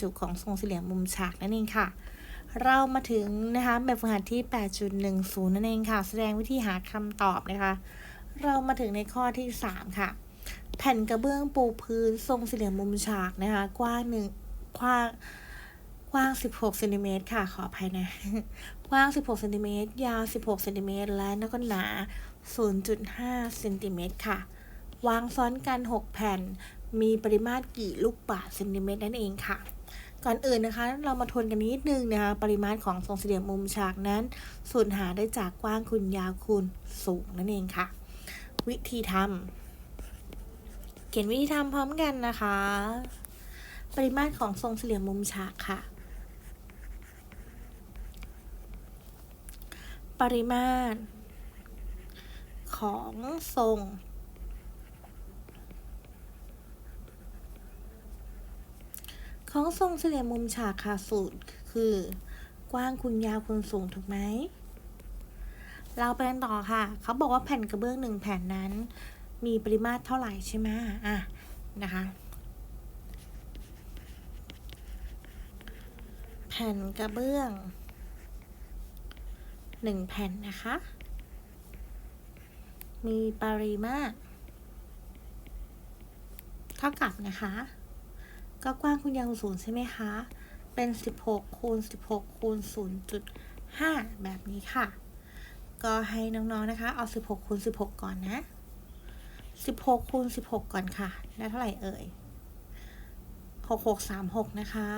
จุของทรงสี่เหลี่ยมมุมฉากนั่นเองค่ะ เรามาถึงนะคะแบบฝึกหัดที่ 8.10 นั่นเองค่ะ แสดงวิธีหาคำตอบนะคะ เรามาถึงในข้อที่ 3 ค่ะ แผ่นกระเบื้องปูพื้นทรงสี่เหลี่ยมมุมฉากนะคะ กว้างหนึ่งกว้างกว้าง 16เซนติเมตรค่ะ ขออภัยนะ กว้าง 16เซนติเมตร ยาว 16เซนติเมตร และแล้วก็หนา 0.5เซนติเมตรค่ะ วางซ้อนกัน 6 แผ่น มีปริมาตรกี่ลูกบาศก์เซนติเมตรนั่นเองค่ะ ก่อนอื่นนะคะ เรามาทวนกันนิดนึงนะคะ ปริมาตรของทรงสี่เหลี่ยมมุมฉากนั้นสูญหาได้จากกว้างคูณยาวคูณสูงนั่นเองค่ะ วิธีทำเขียนวิธีทำพร้อมกันนะคะ ปริมาตรของทรงสี่เหลี่ยมมุมฉากค่ะ ปริมาตรของทรง ของทรงเหลี่ยมมุมฉากค่ะสูตรคือ กว้างคูณยาวคูณสูงถูกไหม เราไปกันต่อค่ะ เขาบอกว่าแผ่นกระเบื้องหนึ่งแผ่นนั้น มีปริมาตรเท่าไหร่ใช่ไหมอะนะคะแผ่นกระเบื้องหนึ่งแผ่นนะคะ มีปริมาตรเท่ากับนะคะ ก็กว้างคูณยาวศูนย์ใช่ไหมคะ เป็น 16 คูณ 16 คูณ 0.5 แบบนี้ค่ะ ก็ให้น้องๆ นะคะ เอา 16 คูณ 16 ก่อนนะ 16 คูณ 16 ก่อนค่ะ ได้เท่าไหร่เอ่ย 6636 นะคะ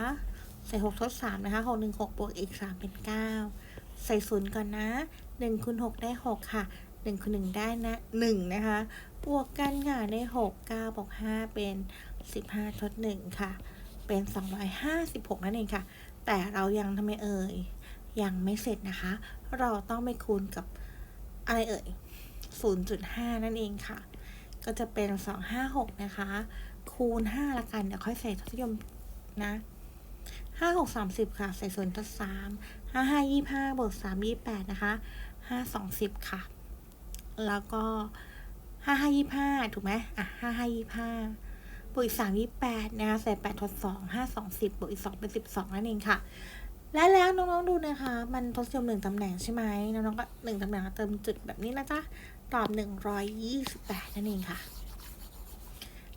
ใส่ 6 ทด 3 นะคะ 6 1 6 บวกอีก 3 เป็น 9 ใส่ศูนย์ก่อนนะ 1คูณ6ได้ 6 ค่ะ 1คูณ1ได้นะ 1 นะคะ บวกกันค่ะได้ 6 9บวก5เป็น 15 ทด 1 ค่ะ เป็น 256 นั่นเองค่ะ แต่เรายังทำไมเอ่ย ยังไม่เสร็จนะคะ เราต้องไปคูณกับอะไรเอ่ย 0.5 นั่นเองค่ะ ก็จะเป็น 256 นะคะ คูณ 5 ละกัน เดี๋ยวค่อยใส่ทศนิยมนะ5 6 30ค่ะ ใส่ส่วนทด3 5 5 25บวก3 28นะคะ5 20ค่ะ แล้วก็5 5 25ถูกไหมอะ5 5 25 บวกอีก3 28นะคะใส่8ทด2 5 20บบวกอีก2เป็น12นั่นเองค่ะ และแล้วน้องๆดูนะคะ มันทศนิยมหนึ่งตำแหน่งใช่ไหมน้องๆก็หนึ่งตำแหน่งเติมจุดแบบนี้นะจ๊ะตอบ128นั่นเองค่ะ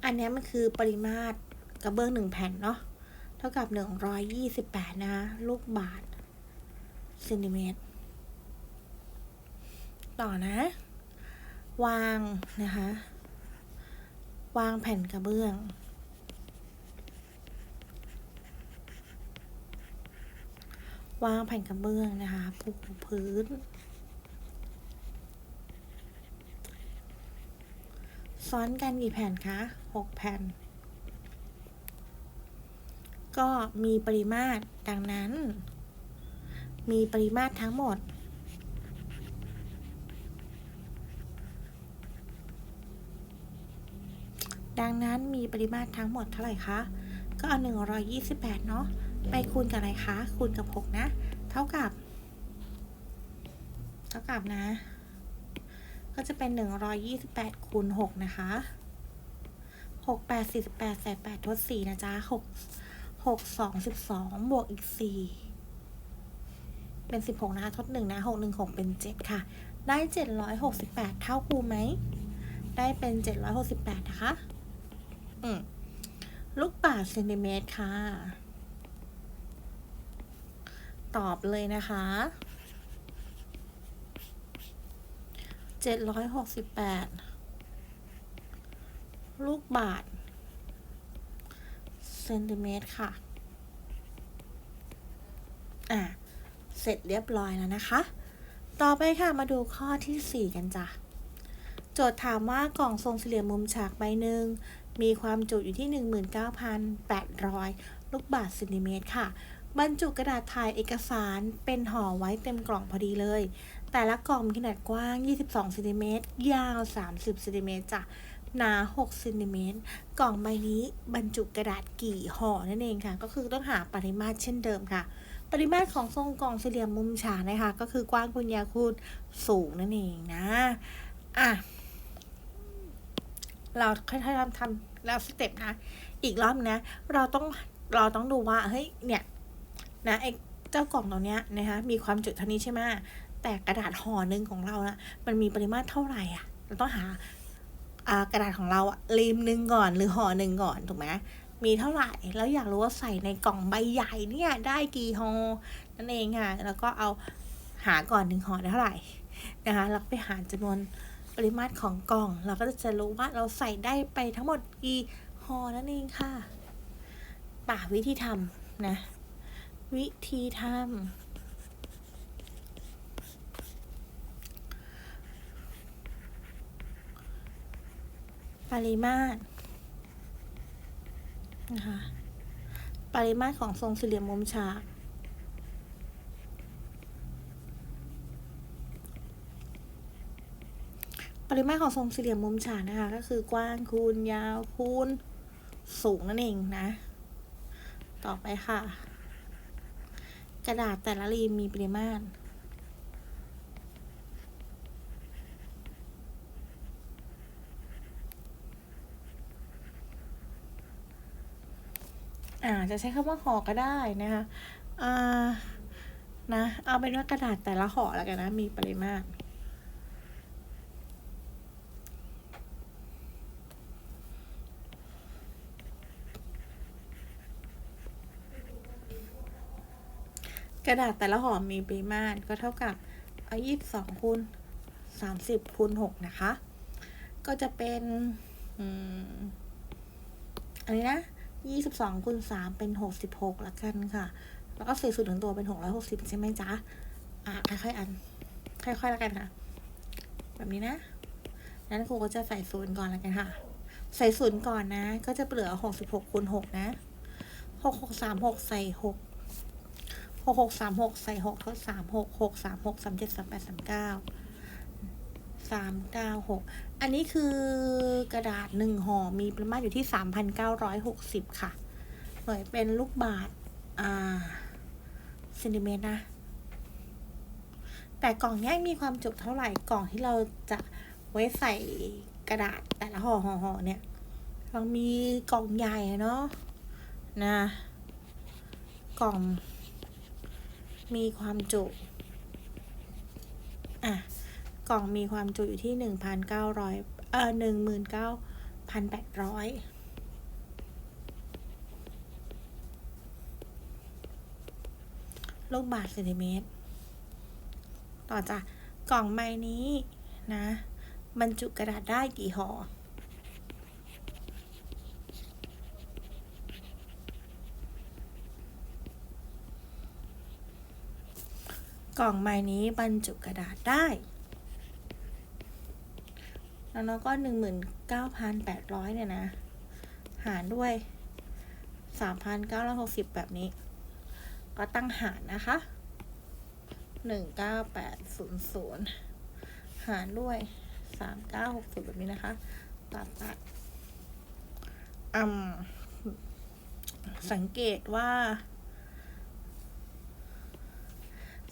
อันนี้มันคือปริมาตรกระเบื้องหนึ่งแผ่นเนาะเท่ากับ128นะคะลูกบาทเซนติเมตร ต่อนะ วางนะคะ วางแผ่นกระเบื้อง วางแผ่นกระเบื้องนะคะปูพื้น ซ้อนกันกี่แผ่นคะหกแผ่น ก็มีปริมาตรดังนั้น มีปริมาตรทั้งหมด ดังนั้นมีปริมาตรทั้งหมดเท่าไหร่คะ ก็เอา 128 เนาะ ไปคูณกับอะไรคะ คูณกับ 6 นะ เท่ากับ เท่ากับนะ ก็จะเป็น 128 คูณ 6 นะคะ 6 8 48ใส่8ทด 4 นะจ๊ะ 6 6 2 12 บวกอีก 4 เป็น 16 นะคะ ทด 1 นะ 6 1 6 เป็น 7 ค่ะ ได้ 768 เท่าครูไหมได้เป็น 768 นะคะ ลูกบาเซนติเมตรค่ะ ตอบเลยนะคะเจ็ดร้อยหกสิบแปดลูกบาทเซนติเมตรค่ะ อะ เสร็จเรียบร้อยแล้วนะคะ ต่อไปค่ะมาดูข้อที่ 4 กันจ้ะ โจทย์ถามว่ากล่องทรงสี่เหลี่ยมมุมฉากใบหนึ่ง มีความจุอยู่ที่ 19,800 ลูกบาศก์เซนติเมตรค่ะ บรรจุกระดาษถ่ายเอกสารเป็นห่อไว้เต็มกล่องพอดีเลย แต่ละกล่องมีขนาดกว้าง 22เซนติเมตรยาว 30เซนติเมตรจ้ะหนา6เซนติเมตรกล่องใบนี้บรรจุกระดาษกี่ห่อนั่นเองค่ะ ก็คือต้องหาปริมาตรเช่นเดิมค่ะ ปริมาตรของทรงกล่องสี่เหลี่ยมมุมฉากนะคะ ก็คือกว้างคูณยาวคูณสูงนั่นเองนะ อะ เราค่อยๆทำทำแล้วสเต็ปนะ อีกรอบนะ เราต้องเราต้องดูว่าเฮ้ยเนี่ยนะไอ้เจ้ากล่องตัวเนี้ยนะคะมีความจุเท่านี้ใช่ไหมแต่กระดาษห่อหนึ่งของเรานะมันมีปริมาตรเท่าไหร่อะ เราต้องหาอ่ากระดาษของเราอะรีมหนึ่งก่อนหรือห่อหนึ่งก่อนถูกไหมมีเท่าไหร่แล้วอยากรู้ว่าใส่ในกล่องใบใหญ่เนี่ยได้กี่ห่อนั่นเองค่ะแล้วก็เอาหาก่อนหนึ่งห่อได้เท่าไหร่นะคะแล้วไปหารจำนวน ปริมาตรของกล่อง เราก็จะรู้ว่าเราใส่ได้ไปทั้งหมดกี่ห่อนั่นเองค่ะป่าวิธีทำนะ วิธีทำปริมาตรนะคะปริมาตรของทรงสี่เหลี่ยมมุมฉาก ริมาตรของทรงสี่เหลี่ยมมุมฉากนะคะ ก็คือกว้างคูณยาวคูณสูงนั่นเองนะ ต่อไปค่ะ กระดาษแต่ละรีมมีปริมาตรอาจะใช้คำว่าห่อก็ได้นะคะอ่านะ เอาเป็นว่ากระดาษแต่ละห่อแล้วกันนะ มีปริมาตร กระดาษแต่ละห่อมีปริมาตรก็เท่ากับยี่สิบสองคูณสามสิบคูณหกนะคะ ก็จะเป็นอันนี้นะยี่สิบสองคูณสามเป็นหกสิบหกละกันค่ะ แล้วก็เศษส่วนถึงตัวเป็นหกร้อยหกสิบใช่ไหมจ๊ะ อะค่อยๆอัน ค่อยๆแล้วกันค่ะ แบบนี้นะนั้นครูก็จะใส่ศูนย์ก่อนแล้วกันค่ะ ใส่ศูนย์ก่อนนะ ก็จะเหลือหกสิบหกคูณหกนะหกหกสามหกใส่หก หกหกสามหกใส่หกทดสามหกหกสามหกสามเจ็ดสามแปดสามเก้าสามเก้าหกอันนี้คือกระดาษหนึ่งห่อมีปริมาตรอยู่ที่สามพันเก้าร้อยหกสิบค่ะ หน่วยเป็นลูกบาทอ่าเซนติเมตรนะ แต่กล่องนี้มีความจุเท่าไหร่กล่องที่เราจะไว้ใส่กระดาษแต่ละห่อห่อห่อเนี่ยเรามีกล่องใหญ่เนาะนะ กล่อง มีความจุอะกล่องมีความจุอยู่ที่หนึ่งพันเก้าร้อยเออหนึ่งหมื่นเก้าพันแปดร้อยลูกบาทเซนติเมตร ต่อจากกล่องใบนี้นะ บรรจุกระดาษได้กี่ห่อ ล่องใบนี้บรรจุกระดาษได้ แล้วเราก็หนึ่งหมื่นเก้าพันแปดร้อยเนี่ยนะ หารด้วยสามพันเก้าร้อยหกสิบแบบนี้ ก็ตั้งหารนะคะหนึ่งเก้าแปดศูนย์ศูนย์หารด้วยสามเก้าหกสิบแบบนี้นะคะ ตัดตัดอืมสังเกตว่า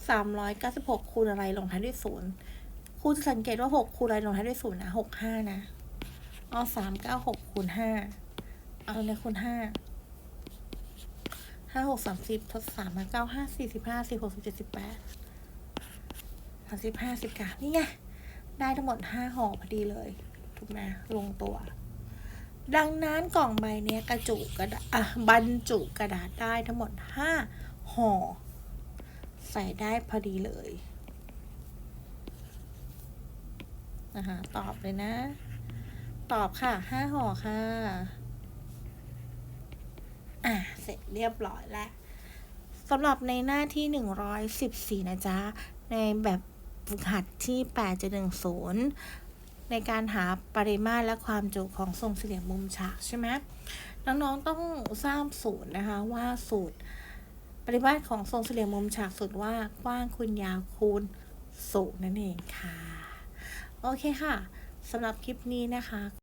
สามร้อยเก้าสิบหกคูณอะไรลงท้ายด้วยศูนย์ครูจะสังเกตว่าหกคูณอะไรลงท้ายด้วยศูนย์นะหกห้านะ เอาสามเก้าหกคูณห้าเอาเลยคูณห้าห้าหกสามสิบทดสามาเก้าห้าสี่สิบห้าสี่หกสิบเจ็ดสิบแปดสามสิบห้าสิบเก้านี่ไง ได้ทั้งหมดห้าห่อพอดีเลย ถูกไหมลงตัว ดังนั้นกล่องใบเนี้ยกระจุกระดาษบรรจุกระดาษได้ทั้งหมดห้าห่อ ใส่ได้พอดีเลยนะคะตอบเลยนะ ตอบค่ะห้าห่อค่ะ อะ เสร็จเรียบร้อยแล้วสำหรับในหน้าที่หนึ่งร้อยสิบสี่นะจ๊ะ ในแบบฝึกหัดที่แปดจุดหนึ่งศูนย์ในการหาปริมาตรและความจุของทรงสี่เหลี่ยมมุมฉากใช่ไหมน้องๆต้องทราบสูตรนะคะว่าสูตร ปริมาตรของทรงสี่เหลี่ยมมุมฉากสุดว่ากว้างคูณยาวคูณสูงนั่นเองค่ะ โอเคค่ะสำหรับคลิปนี้นะคะ